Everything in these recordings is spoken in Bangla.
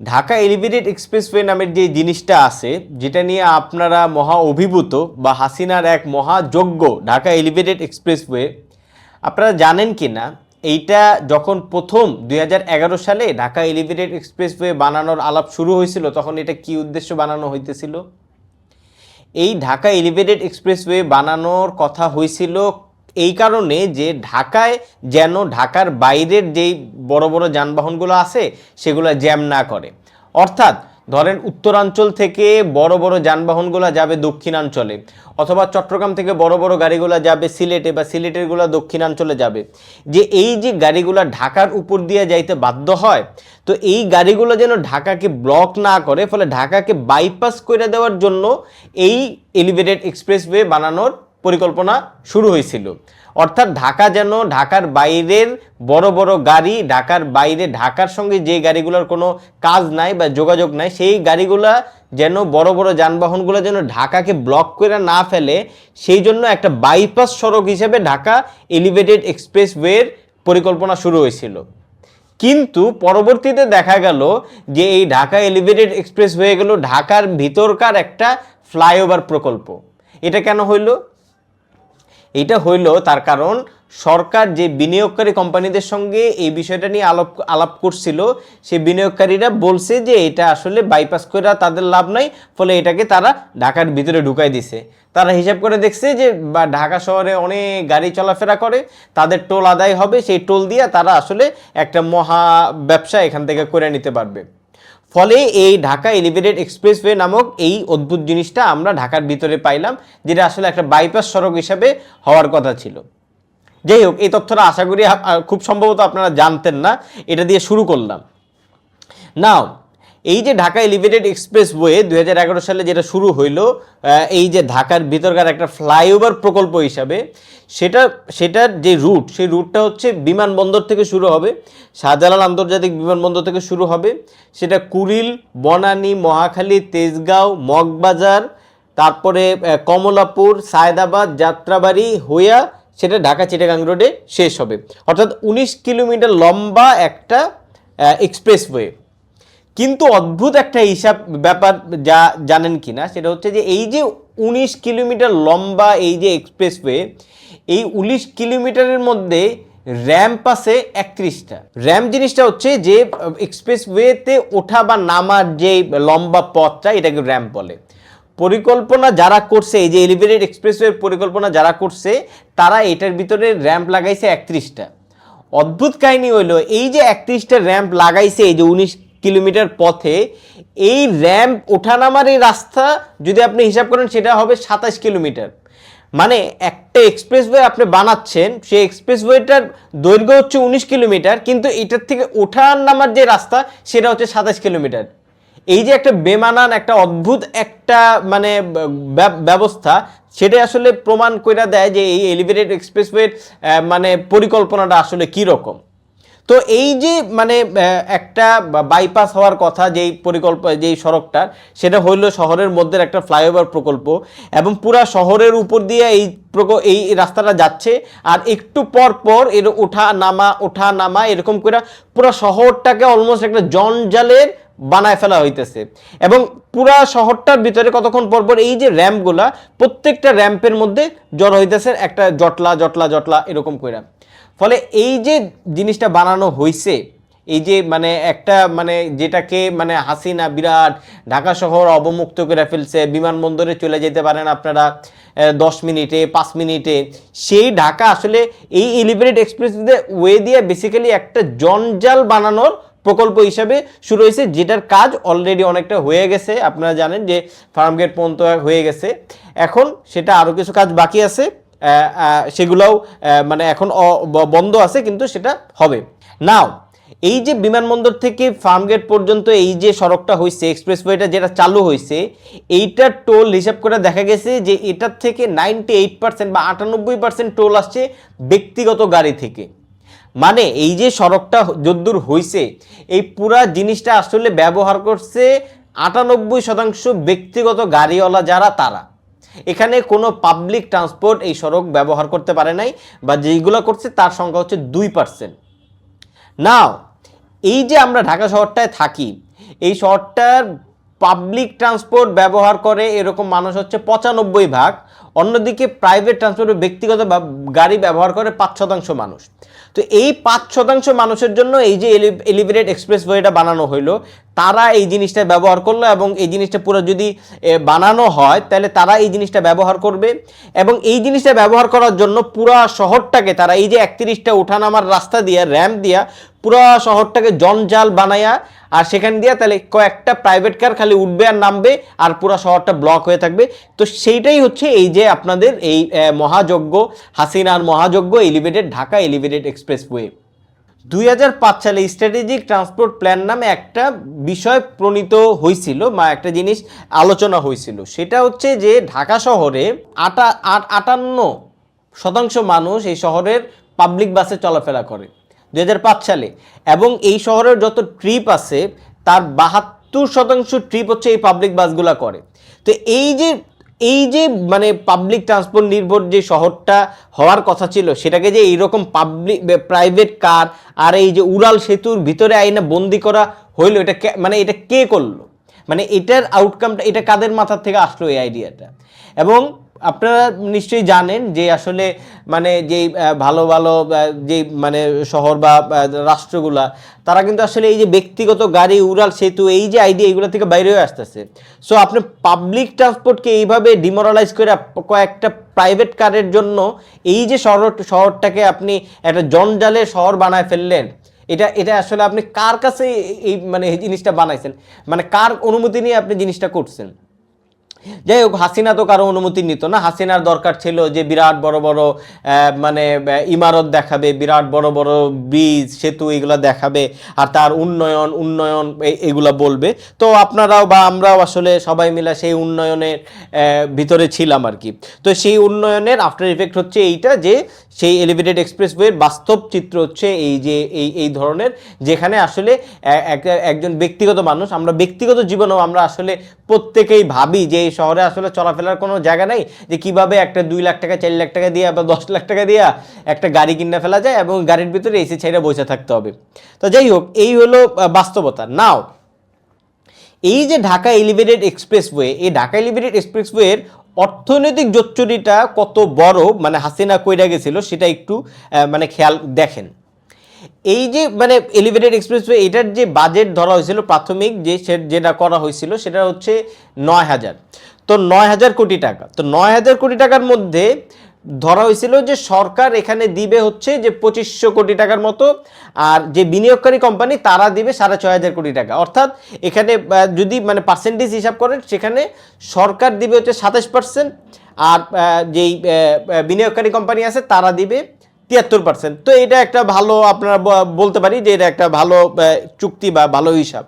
ঢাকা এলিভেটেড এক্সপ্রেসওয়ে নামের যে জিনিসটা আছে, যেটা নিয়ে আপনারা মহা অভিভূত বা হাসিনার এক মহাযোগ্য ঢাকা এলিভেটেড এক্সপ্রেসওয়ে, আপনারা জানেন কি না? এইটা যখন প্রথম দু হাজার এগারো সালে ঢাকা এলিভেটেড এক্সপ্রেসওয়ে বানানোর আলাপ শুরু হয়েছিল, তখন এটা কি উদ্দেশ্য বানানো হইতেছিল? এই ঢাকা এলিভেটেড এক্সপ্রেসওয়ে বানানোর কথা হয়েছিল এই কারণে যে ঢাকায় যেন ঢাকার বাইরের যেই বড় বড় যানবাহনগুলো আছে, সেগুলো জ্যাম না করে। অর্থাৎ ধরেন উত্তরাঞ্চল থেকে বড় বড় যানবাহনগুলো যাবে দক্ষিণাঞ্চলে, অথবা চট্টগ্রাম থেকে বড় বড় গাড়িগুলো যাবে সিলেটে বা সিলেটেরগুলো দক্ষিণাঞ্চলে যাবে। যে এই যে গাড়িগুলো ঢাকার উপর দিয়ে যাইতে বাধ্য হয়, তো এই গাড়িগুলো যেন ঢাকাকে ব্লক না করে, ফলে ঢাকাকে বাইপাস করে দেওয়ার জন্য এই এলিভেটেড এক্সপ্রেসওয়ে বানানোর পরিকল্পনা শুরু হয়েছিল। অর্থাৎ ঢাকা যেন ঢাকার বাইরের বড় বড় গাড়ি, ঢাকার বাইরে, ঢাকার সঙ্গে যে গাড়িগুলোর কোনো কাজ নাই বা যোগাযোগ নাই, সেই গাড়িগুলা যেন বড় বড় যানবাহনগুলো যেন ঢাকাকে ব্লক করে না ফেলে, সেই জন্য একটা বাইপাস সড়ক হিসেবে ঢাকা এলিভেটেড এক্সপ্রেসওয়ের পরিকল্পনা শুরু হয়েছিল। কিন্তু পরবর্তীতে দেখা গেল যে এই ঢাকা এলিভেটেড এক্সপ্রেস হয়ে গেল ঢাকার ভিতরকার একটা ফ্লাইওভার প্রকল্প। এটা কেন হইল? এটা হইল তার কারণ সরকার যে বিনিয়োগকারী কোম্পানিদের সঙ্গে এই বিষয়টা নিয়ে আলাপ আলাপ করছিল সেই বিনিয়োগকারীরা বলছে যে এটা আসলে বাইপাস করে তাদের লাভ নাই, ফলে এটাকে তারা ঢাকার ভিতরে ঢুকাই দিছে। তারা হিসাব করে দেখছে যে, বা ঢাকা শহরে অনেক গাড়ি চলাফেরা করে, তাদের টোল আদায় হবে, সেই টোল দিয়ে তারা আসলে একটা মহা ব্যবসা এখান থেকে করে নিতে পারবে। ফলে এই ঢাকা এলিভেটেড এক্সপ্রেসওয়ে নামক এই অদ্ভুত জিনিসটা আমরা ঢাকার ভিতরে পাইলাম, যেটা আসলে একটা বাইপাস সড়ক হিসাবে হওয়ার কথা ছিল। যাই হোক, এই তথ্যটা আশা করি খুব সম্ভবত আপনারা জানতেন না, এটা দিয়ে শুরু করলাম। নাও এই যে ঢাকা এলিভেটেড এক্সপ্রেসওয়ে দু হাজার এগারো সালে যেটা শুরু হইল এই যে ঢাকার ভিতরকার একটা ফ্লাইওভার প্রকল্প হিসাবে, সেটা, সেটার যে রুট, সেই রুটটা হচ্ছে বিমানবন্দর থেকে শুরু হবে, শাহজালাল আন্তর্জাতিক বিমানবন্দর থেকে শুরু হবে, সেটা কুড়িল, বনানী, মহাখালী, তেজগাঁও, মগবাজার, তারপরে কমলাপুর, সায়দাবাদ, যাত্রাবাড়ি, হইয়া সেটা ঢাকা চিটাগাং রোডে শেষ হবে। অর্থাৎ উনিশ কিলোমিটার লম্বা একটা এক্সপ্রেসওয়ে কিন্তু অদ্ভুত একটা হিসাব ব্যাপার যা জানেন কি না সেটা হচ্ছে যে এই যে উনিশ কিলোমিটার লম্বা এই যে এক্সপ্রেসওয়ে এই উনিশ কিলোমিটারের মধ্যে র্যাম্প আছে একত্রিশটা। র্যাম্প জিনিসটা হচ্ছে যে এক্সপ্রেসওয়েতে ওঠা বা নামার যে লম্বা পথটা, এটাকে র্যাম্প বলে। পরিকল্পনা যারা করছে, এই যে এলিভেটেড এক্সপ্রেসওয়ের পরিকল্পনা যারা করছে, তারা এটার ভিতরে র্যাম্প লাগাইছে একত্রিশটা। অদ্ভুত কাহিনী হইল, এই যে একত্রিশটা র্যাম্প লাগাইছে, এই যে উনিশ কিলোমিটার পথে এই র্যাম্প ওঠানামার এই রাস্তা যদি আপনি হিসাব করেন, সেটা হবে সাতাশ কিলোমিটার। মানে একটা এক্সপ্রেসওয়ে আপনি বানাচ্ছেন, সেই এক্সপ্রেসওয়েটার দৈর্ঘ্য হচ্ছে উনিশ কিলোমিটার, কিন্তু এটার থেকে ওঠার নামার যে রাস্তা, সেটা হচ্ছে সাতাশ কিলোমিটার। এই যে একটা বেমানান, একটা অদ্ভুত একটা মানে ব্য- ব্যবস্থা, সেটা আসলে প্রমাণ করে দেয় যে এই এলিভেটেড এক্সপ্রেসওয়ের মানে পরিকল্পনাটা আসলে কী রকম তো এই যে মানে একটা বাইপাস হওয়ার কথা যেই পরিকল্প, যেই সড়কটার, সেটা হইল শহরের মধ্যে একটা ফ্লাইওভার প্রকল্প এবং পুরা শহরের উপর দিয়ে এই এই রাস্তাটা যাচ্ছে আর একটু পর পর এর ওঠা নামা ওঠা নামা এরকম করে পুরো শহরটাকে অলমোস্ট একটা জঞ্জালের বানায় ফেলা হইতেছে এবং পুরা শহরটার ভিতরে কতক্ষণ পর পর এই যে র্যাম্পগুলা প্রত্যেকটা র্যাম্পের মধ্যে জড় হইতেছে একটা জটলা জটলা জটলা এরকম করে ফলে এই যে জিনিসটা বানানো হয়েছে এই যে মানে একটা মানে যেটাকে মানে হাসিনা বিরাট ঢাকা শহর অবমুক্ত করে ফেলছে, বিমানবন্দরে চলে যেতে পারেন আপনারা দশ মিনিটে, পাঁচ মিনিটে, সেই ঢাকা আসলে এই এলিভেটেড এক্সপ্রেস ওয়ে দিয়ে বেসিক্যালি একটা জঞ্জাল বানানোর প্রকল্প হিসাবে শুরু হয়েছে, যেটার কাজ অলরেডি অনেকটা হয়ে গেছে। আপনারা জানেন যে ফার্মগেট পর্যন্ত হয়ে গেছে। এখন সেটা আরও কিছু কাজ বাকি আছে। সেগুলোও মানে এখন বন্ধ আছে, কিন্তু সেটা হবে। নাও এই যে বিমানবন্দর থেকে ফার্মগেট পর্যন্ত এই যে সড়কটা হয়েছে এক্সপ্রেসওয়েটা যেটা চালু হয়েছে এইটার টোল হিসাব করে দেখা গেছে যে এটার থেকে নাইনটি এইট পার্সেন্ট বা আটানব্বই পার্সেন্ট টোল আসছে ব্যক্তিগত গাড়ি থেকে। মানে এই যে সড়কটা যদ্দূর হইছে, এই পুরা জিনিসটা আসলে ব্যবহার করছে আটানব্বই শতাংশ ব্যক্তিগত গাড়িওয়ালা যারা, তারা। এখানে কোনো পাবলিক ট্রান্সপোর্ট এই সড়ক ব্যবহার করতে পারে নাই, বা যেইগুলো করছে তার সংখ্যা হচ্ছে দুই পার্সেন্ট নাও এই যে আমরা ঢাকা শহরটায় থাকি, এই শহরটার পাবলিক ট্রান্সপোর্ট ব্যবহার করে এরকম মানুষ হচ্ছে পঁচানব্বই ভাগ, অন্যদিকে প্রাইভেট ট্রান্সপোর্ট ব্যক্তিগত গাড়ি ব্যবহার করে পাঁচ শতাংশ মানুষ। তো এই পাঁচ শতাংশ মানুষের জন্য এই যে এলিভেটেড এক্সপ্রেস ওয়েটা বানানো হইল তারা এই জিনিসটা ব্যবহার করল এবং এই জিনিসটা পুরো যদি বানানো হয়, তাহলে তারা এই জিনিসটা ব্যবহার করবে। এবং এই জিনিসটা ব্যবহার করার জন্য পুরো শহরটাকে তারা এই যে একত্রিশটা ওঠানামার রাস্তা দিয়া র্যাম্প দিয়া, পুরো শহরটাকে জঞ্জাল বানায়া আর সেখান দিয়ে তাহলে কয়েকটা প্রাইভেট কার খালি উঠবে আর নামবে আর পুরো শহরটা ব্লক হয়ে থাকবে। তো সেইটাই হচ্ছে এই যে আপনাদের এই মহাযজ্ঞ, হাসিনার মহাযজ্ঞ এলিভেটেড ঢাকা এলিভেটেড এক্সপ্রেসওয়ে দুই হাজার পাঁচ সালে স্ট্র্যাটেজিক ট্রান্সপোর্ট প্ল্যান নামে একটা বিষয় প্রণীত হয়েছিল বা একটা জিনিস আলোচনা হয়েছিল সেটা হচ্ছে যে ঢাকা শহরে আটা, আট- আটান্ন শতাংশ মানুষ এই শহরের পাবলিক বাসে চলাফেরা করে দু হাজার পাঁচ সালে এবং এই শহরের যত ট্রিপ আছে, তার বাহাত্তর শতাংশ ট্রিপ হচ্ছে এই পাবলিক বাসগুলা করে। তো এই যে এই যে মানে পাবলিক ট্রান্সপোর্ট নির্ভর যে শহরটা হওয়ার কথা ছিল, সেটাকে যে এইরকম পাবলিক প্রাইভেট কার আর এই যে উড়াল সেতুর ভিতরে আইনা বন্দি করা হইল, এটা মানে এটা কে করল? মানে এটার আউটকামটা এটা কাদের মাথার থেকে আসলো এই আইডিয়াটা এবং আপনারা নিশ্চয়ই জানেন যে আসলে মানে যেই ভালো ভালো যেই মানে শহর বা রাষ্ট্রগুলা, তারা কিন্তু আসলে এই যে ব্যক্তিগত গাড়ি, উড়াল, সেতু, এই যে আইডিয়া এইগুলো থেকে বাইরে হয়ে আসতেছে। সো আপনি পাবলিক ট্রান্সপোর্টকে এইভাবে ডিমোরালাইজ করে কয়েকটা প্রাইভেট কারের জন্য এই যে শহর, শহরটাকে আপনি একটা জঞ্জালের শহর বানায় ফেললেন, এটা এটা আসলে আপনি কার কাছে এই- এই মানে এই জিনিসটা বানাইছেন? মানে কার অনুমতি নিয়ে আপনি জিনিসটা করছেন? যাই হোক হাসিনা তো কারও অনুমতি নিত না। হাসিনার দরকার ছিল যে বিরাট বড় বড় মানে ইমারত দেখাবে, বিরাট বড় বড় ব্রিজ, সেতু এগুলো দেখাবে, আর তার উন্নয়ন উন্নয়ন এগুলো বলবে। তো আপনারাও বা আমরাও আসলে সবাই মিলে সেই উন্নয়নের ভিতরে ছিলাম আর কি। তো সেই উন্নয়নের আফটার ইফেক্ট হচ্ছে এইটা যে সেই এলিভেটেড এক্সপ্রেসওয়ের বাস্তব চিত্র হচ্ছে এই যে, এই এই ধরনের, যেখানে আসলে এক- একজন ব্যক্তিগত মানুষ, আমরা ব্যক্তিগত জীবনেও আমরা আসলে প্রত্যেকেই ভাবি যে এই শহরে আসলে চলাফেরার কোনো জায়গা নেই, যে কীভাবে একটা দুই লাখ টাকা, চার লাখ টাকা দিয়ে বা দশ লাখ টাকা দিয়ে একটা গাড়ি কিনে ফেলা যায় এবং গাড়ির ভিতরে এসি ছেড়ে বসে থাকতে হবে। তো যাই হোক, এই হলো বাস্তবতা। নাও এই যে ঢাকা এলিভেটেড এক্সপ্রেসওয়ে এই ঢাকা এলিভেটেড এক্সপ্রেসওয়ের অর্থনৈতিক জোচ্চুরিটা কত বড় মানে হাসিনা কইরা গেছিল সেটা একটু মানে খেয়াল দেখেন। এই যে মানে এলিভেটেড এক্সপ্রেসওয়ে এটার যে বাজেট ধরা হয়েছিল, প্রাথমিক যে যেটা করা হয়েছিল, সেটা হচ্ছে নয় হাজার। তো নয় হাজার কোটি টাকা। তো নয় হাজার কোটি টাকার মধ্যে ধরা হয়েছিল যে সরকার এখানে দিবে হচ্ছে যে পঁচিশশো কোটি টাকার মতো, আর যে বিনিয়োগকারী কোম্পানি তারা দিবে সাড়ে ছয় হাজার কোটি টাকা। অর্থাৎ এখানে যদি মানে পার্সেন্টেজ হিসাব করেন, সেখানে সরকার দিবে হচ্ছে সাতাশ পার্সেন্ট আর যেই বিনিয়োগকারী কোম্পানি আছে তারা দিবে তিয়াত্তর পার্সেন্ট তো এটা একটা ভালো আপনারা বলতে পারি যে এটা একটা ভালো চুক্তি বা ভালো হিসাব।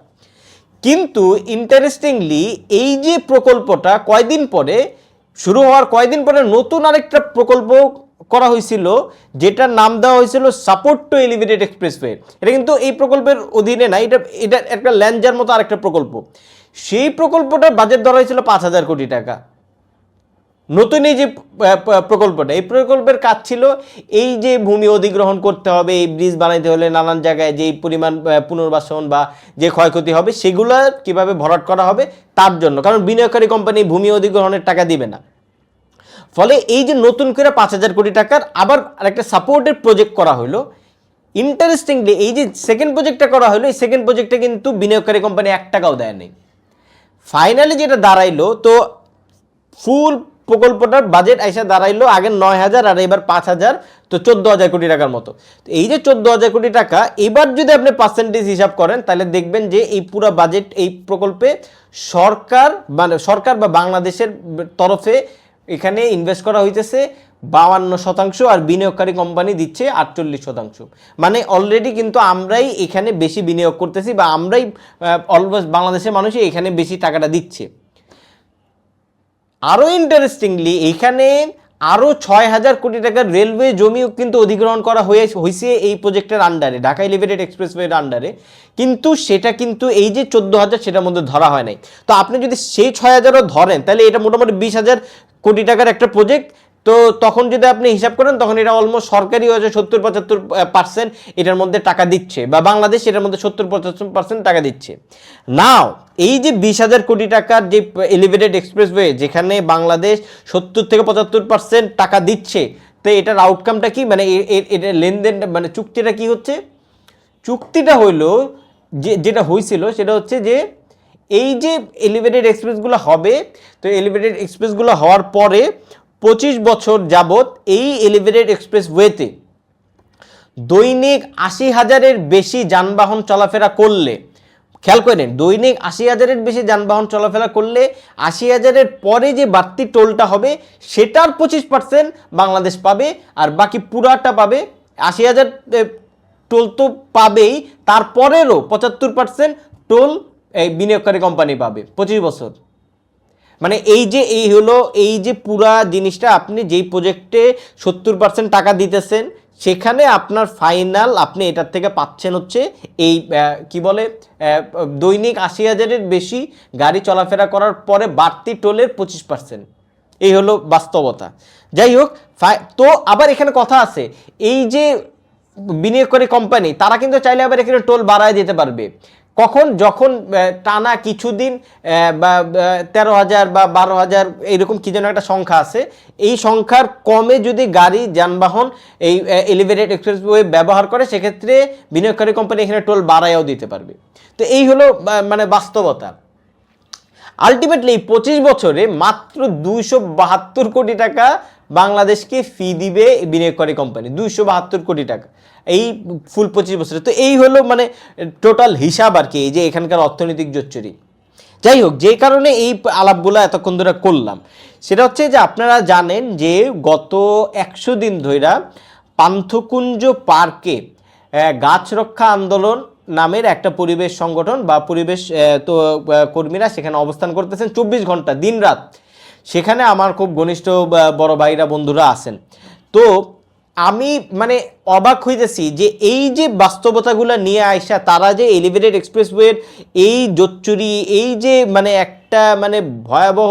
কিন্তু ইন্টারেস্টিংলি এই যে প্রকল্পটা কয়দিন পরে শুরু হওয়ার কয়েকদিন পরে নতুন আরেকটা প্রকল্প করা হয়েছিল, যেটার নাম দেওয়া হয়েছিল সাপোর্ট টু এলিভেটেড এক্সপ্রেসওয়ে এটা কিন্তু এই প্রকল্পের অধীনে না এটা এটা একটা ল্যান্ডজার মতো আরেকটা প্রকল্প। সেই প্রকল্পটার বাজেট ধরা হয়েছিল পাঁচ হাজার কোটি টাকা। নতুন এই যে প্রকল্পটা, এই প্রকল্পের কাজ ছিল এই যে ভূমি অধিগ্রহণ করতে হবে, এই ব্রিজ বানাইতে হলে নানান জায়গায় যেই পরিমাণ পুনর্বাসন বা যে ক্ষয়ক্ষতি হবে সেগুলো কীভাবে ভরাট করা হবে তার জন্য। কারণ বিনিয়োগকারী কোম্পানি ভূমি অধিগ্রহণের টাকা দিবে না। ফলে এই যে নতুন করে পাঁচ হাজার কোটি টাকার আবার আরেকটা সাপোর্টের প্রজেক্ট করা হলো ইন্টারেস্টিংলি এই যে সেকেন্ড প্রজেক্টটা করা হলো এই সেকেন্ড প্রজেক্টে কিন্তু বিনিয়োগকারী কোম্পানি এক টাকাও দেয় নাই ফাইনালি যেটা দাঁড়াইলো, তো ফুল প্রকল্পটার বাজেট আইসা দাঁড়াইলো আগে নয় হাজার আর এবার পাঁচ হাজার, তো চোদ্দ হাজার কোটি টাকার মতো। তো এই যে চোদ্দ হাজার কোটি টাকা, এবার যদি আপনি পার্সেন্টেজ হিসাব করেন, তাহলে দেখবেন যে এই পুরো বাজেট এই প্রকল্পে সরকার মানে সরকার বা বাংলাদেশের তরফে এখানে ইনভেস্ট করা হইতেছে বাউান্ন শতাংশ আর বিনিয়োগকারী কোম্পানি দিচ্ছে আটচল্লিশ শতাংশ। মানে অলরেডি কিন্তু আমরাই এখানে বেশি বিনিয়োগ করতেছি বা আমরাই অলওয়েজ বাংলাদেশের মানুষই এখানে বেশি টাকাটা দিচ্ছে। আরও ইন্টারেস্টিংলি এখানে আরও ছয় হাজার কোটি টাকার রেলওয়ে জমিও কিন্তু অধিগ্রহণ করা হয়ে হয়েছে এই প্রজেক্টের আন্ডারে ঢাকা এলিভেটেড এক্সপ্রেসওয়ের আন্ডারে কিন্তু সেটা কিন্তু এই যে চোদ্দ হাজার সেটার মধ্যে ধরা হয় নাই। তো আপনি যদি সেই ছয় হাজারও ধরেন, তাহলে এটা মোটামুটি বিশ হাজার কোটি টাকার একটা প্রজেক্ট তো তখন যদি আপনি হিসাব করেন, তখন এটা অলমোস্ট সরকারি হয়েছে সত্তর, পঁচাত্তর পার্সেন্ট এটার মধ্যে টাকা দিচ্ছে বা বাংলাদেশ এটার মধ্যে সত্তর, পঁচাত্তর পার্সেন্ট টাকা দিচ্ছে। নাও এই যে বিশ হাজার কোটি টাকার যে এলিভেটেড এক্সপ্রেসওয়ে যেখানে বাংলাদেশ সত্তর থেকে পঁচাত্তর পার্সেন্ট টাকা দিচ্ছে, তো এটার আউটকামটা কি? মানে এটা লেনদেন মানে চুক্তিটা কি হচ্ছে? চুক্তিটা হইল যে, যেটা হয়েছিল সেটা হচ্ছে যে, এই যে এলিভেটেড এক্সপ্রেসগুলো হবে, তো এলিভেটেড এক্সপ্রেসগুলো হওয়ার পরে পঁচিশ বছর যাবত এই এলিভেটেড এক্সপ্রেস ওয়েতে দৈনিক আশি হাজারের বেশি যানবাহন চলাফেরা করলে, খেয়াল করে নিন, দৈনিক আশি হাজারের বেশি যানবাহন চলাফেরা করলে আশি হাজারের পরে যে বাড়তি টোলটা হবে, সেটার পঁচিশ পার্সেন্ট বাংলাদেশ পাবে আর বাকি পুরাটা পাবে। আশি হাজার টোল তো পাবেই, তারপরেরও পঁচাত্তর পার্সেন্ট টোল এই বিনিয়োগকারী কোম্পানি পাবে পঁচিশ বছর। মানে এই যে, এই হলো, এই যে পুরা জিনিসটা আপনি যেই প্রজেক্টে সত্তর পার্সেন্ট টাকা দিতেছেন, সেখানে আপনার ফাইনাল আপনি এটার থেকে পাচ্ছেন হচ্ছে এই কি বলে দৈনিক আশি হাজারের বেশি গাড়ি চলাফেরা করার পরে বাড়তি টোলের পঁচিশ পার্সেন্ট এই হলো বাস্তবতা। যাই হোক তো আবার এখানে কথা আছে, এই যে বিনিয়োগকারী কোম্পানি তারা কিন্তু চাইলে আবার এখানে টোল বাড়ায় দিতে পারবে। কখন, যখন টানা কিছুদিন বা তেরো হাজার বা বারো হাজার, এইরকম কী যেন একটা সংখ্যা আছে, এই সংখ্যার কমে যদি গাড়ি, যানবাহন এই এলিভেটেড এক্সপ্রেসওয়ে ব্যবহার করে, সেক্ষেত্রে বিনিয়োগকারী কোম্পানি এখানে টোল বাড়ায়ও দিতে পারবে। তো এই হলো মানে বাস্তবতা। আলটিমেটলি পঁচিশ বছরে মাত্র দুইশো বাহাত্তর কোটি টাকা বাংলাদেশকে ফি দিবে বিনিয়োগকারী কোম্পানি দুইশো বাহাত্তর কোটি টাকা। এই ফুল পঁচিশ বছরে তো এই হলো মানে টোটাল হিসাব আর কি, এই যে এখানকার অর্থনৈতিক জোচ্চুরি। যাই হোক, যে কারণে এই আলাপগুলো এতক্ষণ ধরে করলাম। সেটা হচ্ছে যে আপনারা জানেন যে গত একশো দিন ধইরা পান্থকুঞ্জ পার্কে গাছ রক্ষা আন্দোলন নামের একটা পরিবেশ সংগঠন বা পরিবেশ তো কর্মীরা সেখানে অবস্থান করতেছেন চব্বিশ ঘণ্টা দিন রাত সেখানে আমার খুব ঘনিষ্ঠ বড় ভাইরা, বন্ধুরা আছেন। তো আমি মানে অবাক হইতেছি যে এই যে বাস্তবতাগুলো নিয়ে আইসা তারা যে এলিভেটেড এক্সপ্রেসওয়ের এই জোচ্চুরি, এই যে মানে একটা মানে ভয়াবহ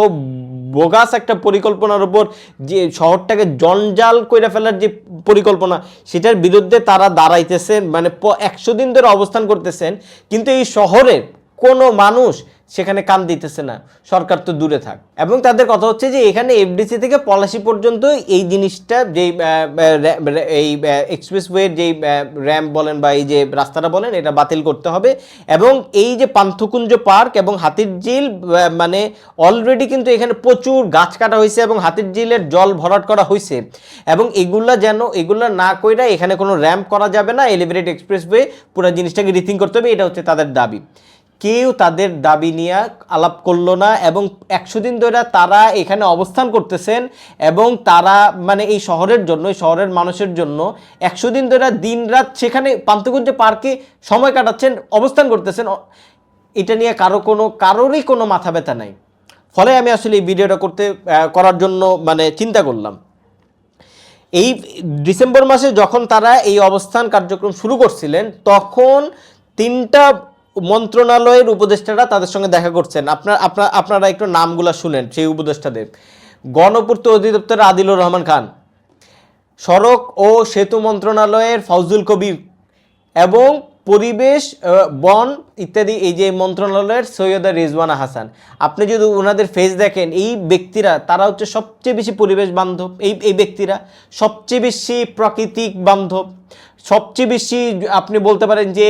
বোগাস একটা পরিকল্পনার উপর যে শহরটাকে জঞ্জাল করে ফেলার যে পরিকল্পনা, সেটার বিরুদ্ধে তারা দাঁড়াইতেছেন মানে একশো দিন ধরে অবস্থান করতেছেন। কিন্তু এই শহরের কোনো মানুষ সেখানে কান দিতেছে না। সরকার তো দূরে থাক। এবং তাদের কথা হচ্ছে যে, এখানে এফডিসি থেকে পলাশি পর্যন্ত এই জিনিসটা যেই এই এক্সপ্রেসওয়ের যেই র্যাম্প বলেন বা এই যে রাস্তাটা বলেন, এটা বাতিল করতে হবে। এবং এই যে পান্থকুঞ্জ পার্ক এবং হাতির ঝিল মানে অলরেডি কিন্তু এখানে প্রচুর গাছ কাটা হয়েছে এবং হাতির ঝিলের জল ভরাট করা হয়েছে। এবং এগুলা যেন, এগুলা না কইরা এখানে কোনো র্যাম্প করা যাবে না এলিভেটেড এক্সপ্রেসওয়ে পুরো জিনিসটাকে রিথিং করতে হবে, এটা হচ্ছে তাদের দাবি। কেউ তাদের দাবি নিয়ে আলাপ করল না এবং একশো দিন ধরে তারা এখানে অবস্থান করতেছেন এবং তারা মানে এই শহরের জন্য, এই শহরের মানুষের জন্য একশো দিন ধরে দিন রাত সেখানে পান্তকুঞ্জ পার্কে সময় কাটাচ্ছেন, অবস্থান করতেছেন। এটা নিয়ে কারও কোনো, কারোরই কোনো মাথা ব্যথা নাই। ফলে আমি আসলে এই ভিডিওটা করতে করার জন্য মানে চিন্তা করলাম। এই ডিসেম্বর মাসে যখন তারা এই অবস্থান কার্যক্রম শুরু করছিলেন, তখন তিনটা মন্ত্রণালয়ের উপদেষ্টারা তাদের সঙ্গে দেখা করছেন। আপনার আপনার, আপনারা একটু নামগুলো শুনেন সেই উপদেষ্টাদের। গণপূর্ত অধিদপ্তর আদিলুর রহমান খান, সড়ক ও সেতু মন্ত্রণালয়ের ফাউজুল কবির এবং পরিবেশ বন ইত্যাদি, এই যে মন্ত্রণালয়ের সৈয়দা রিজওয়ানা হাসান। আপনি যদি ওনাদের ফেস দেখেন, এই ব্যক্তিরা, তারা হচ্ছে সবচেয়ে বেশি পরিবেশ বান্ধব। এই এই ব্যক্তিরা সবচেয়ে বেশি প্রাকৃতিক বান্ধব। সবচেয়ে বেশি আপনি বলতে পারেন যে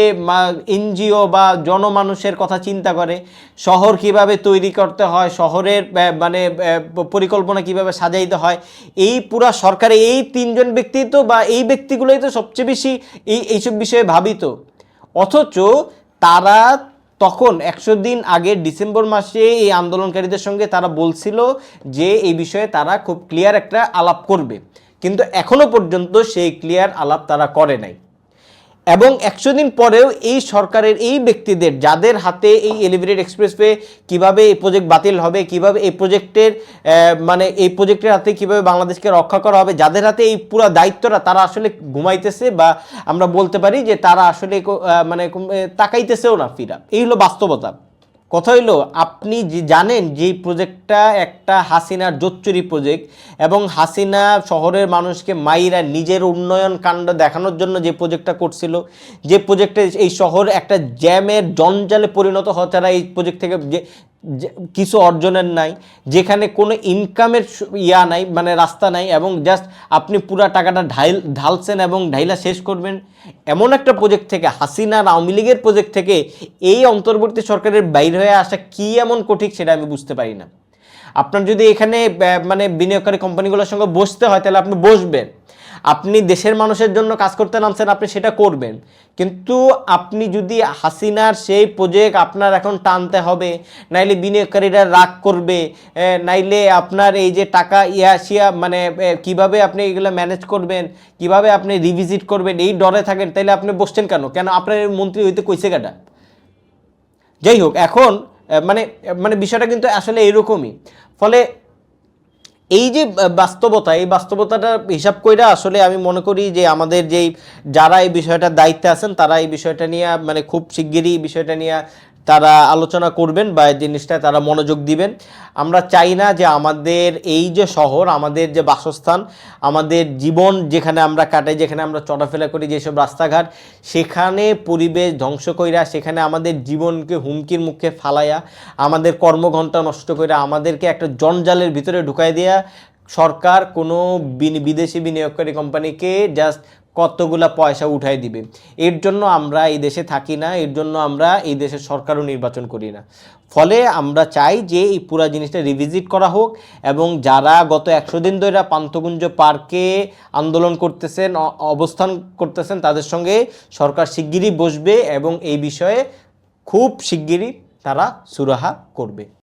এনজিও বা জনমানুষের কথা চিন্তা করে, শহর কীভাবে তৈরি করতে হয়, শহরের মানে পরিকল্পনা কীভাবে সাজাইতে হয়, এই পুরা সরকারে এই তিনজন ব্যক্তি তো বা এই ব্যক্তিগুলোই তো সবচেয়ে বেশি এই, এইসব বিষয়ে ভাবিত। অথচ তারা তখন একশো দিন আগে ডিসেম্বর মাসে এই আন্দোলনকারীদের সঙ্গে তারা বলছিল যে এই বিষয়ে তারা খুব ক্লিয়ার একটা আলাপ করবে। কিন্তু এখনও পর্যন্ত সেই ক্লিয়ার আলাপ তারা করে নাই। এবং একশো দিন পরেও এই সরকারের এই ব্যক্তিদের, যাদের হাতে এই এলিভেটেড এক্সপ্রেসওয়ে কীভাবে এই প্রজেক্ট বাতিল হবে, কীভাবে এই প্রজেক্টের মানে এই প্রজেক্টের হাতে কীভাবে বাংলাদেশকে রক্ষা করা হবে, যাদের হাতে এই পুরো দায়িত্বটা তারা আসলে ঘুমাইতেছে বা আমরা বলতে পারি যে তারা আসলে মানে তাকাইতেছেও না ফিরা। এই হলো বাস্তবতা। কথা হইল, আপনি যে জানেন যে প্রজেক্টটা একটা হাসিনার জোচ্চুরি প্রজেক্ট এবং হাসিনা শহরের মানুষকে মাইরা নিজের উন্নয়ন কাণ্ড দেখানোর জন্য যে প্রজেক্টটা করছিল, যে প্রজেক্টে এই শহর একটা জ্যামের জঞ্জালে পরিণত হওয়া এই প্রজেক্ট থেকে যে- কিছু অর্জনের নাই, যেখানে কোনো ইনকামের ইয়া নাই মানে রাস্তা নাই এবং জাস্ট আপনি পুরা টাকাটা ঢাইল, ঢালছেন এবং ঢাইলা শেষ করবেন। এমন একটা প্রজেক্ট থেকে হাসিনার আওয়ামী লীগের প্রজেক্ট থেকে এই অন্তর্বর্তী সরকারের বাইরে হয়ে আসা কি এমন কঠিন সেটা আমি বুঝতে পারি না। আপনার যদি এখানে মানে বিনিয়োগকারী কোম্পানিগুলোর সঙ্গে বসতে হয়, তাহলে আপনি বসবেন। আপনি দেশের মানুষের জন্য কাজ করতে নামছেন, আপনি সেটা করবেন। কিন্তু আপনি যদি হাসিনার সেই প্রজেক্ট আপনার এখন টানতে হবে, নাইলে বিনিয়োগকারীরা রাগ করবে নাইলে আপনার এই যে টাকা ইয়াসিয়া মানে কীভাবে আপনি এগুলো ম্যানেজ করবেন, কীভাবে আপনি রিভিজিট করবেন, এই ডরে থাকেন, তাইলে আপনি বসছেন কেন? কেন আপনার মন্ত্রী হইতে কইছে কেটা? যাই হোক, এখন মানে মানে বিষয়টা কিন্তু আসলে এরকমই। ফলে এই যে বাস্তবতা, এই বাস্তবতাটা হিসাব কইরা আসলে আমি মনে করি যে আমাদের যেই, যারা এই বিষয়টা দায়িত্বে আছেন, তারা এই বিষয়টা নিয়ে মানে খুব শিগগিরই এই বিষয়টা নিয়ে তারা আলোচনা করবেন বা এই জিনিসটা তারা মনোযোগ দিবেন। আমরা চাই না যে আমাদের এই যে শহর, আমাদের যে বাসস্থান, আমাদের জীবন যেখানে আমরা কাটাই, যেখানে আমরা চলাফেরা করি, যেসব রাস্তাঘাট, সেখানে পরিবেশ ধ্বংস কইরা, সেখানে আমাদের জীবনকে হুমকির মুখে ফালাইয়া, আমাদের কর্মঘণ্টা নষ্ট করে আমাদেরকে একটা জঞ্জালের ভিতরে ঢুকাই দেয়া, সরকার কোনো বিদেশি বিনিয়োগকারী কোম্পানিকে জাস্ট কতগুলা পয়সা উঠাই দিবে। এর জন্য আমরা এই দেশে থাকি না, এর জন্য আমরা এই দেশের সরকারও নির্বাচন করি না। ফলে আমরা চাই যে এই পুরো জিনিসটা রিভিজিট করা হোক এবং যারা গত একশো দিন ধরে পান্থকুঞ্জ পার্কে আন্দোলন করতেছেন অবস্থান করতেছেন, তাদের সঙ্গে সরকার শিগগিরই বসবে এবং এই বিষয়ে খুব শিগগিরই তারা সুরাহা করবে।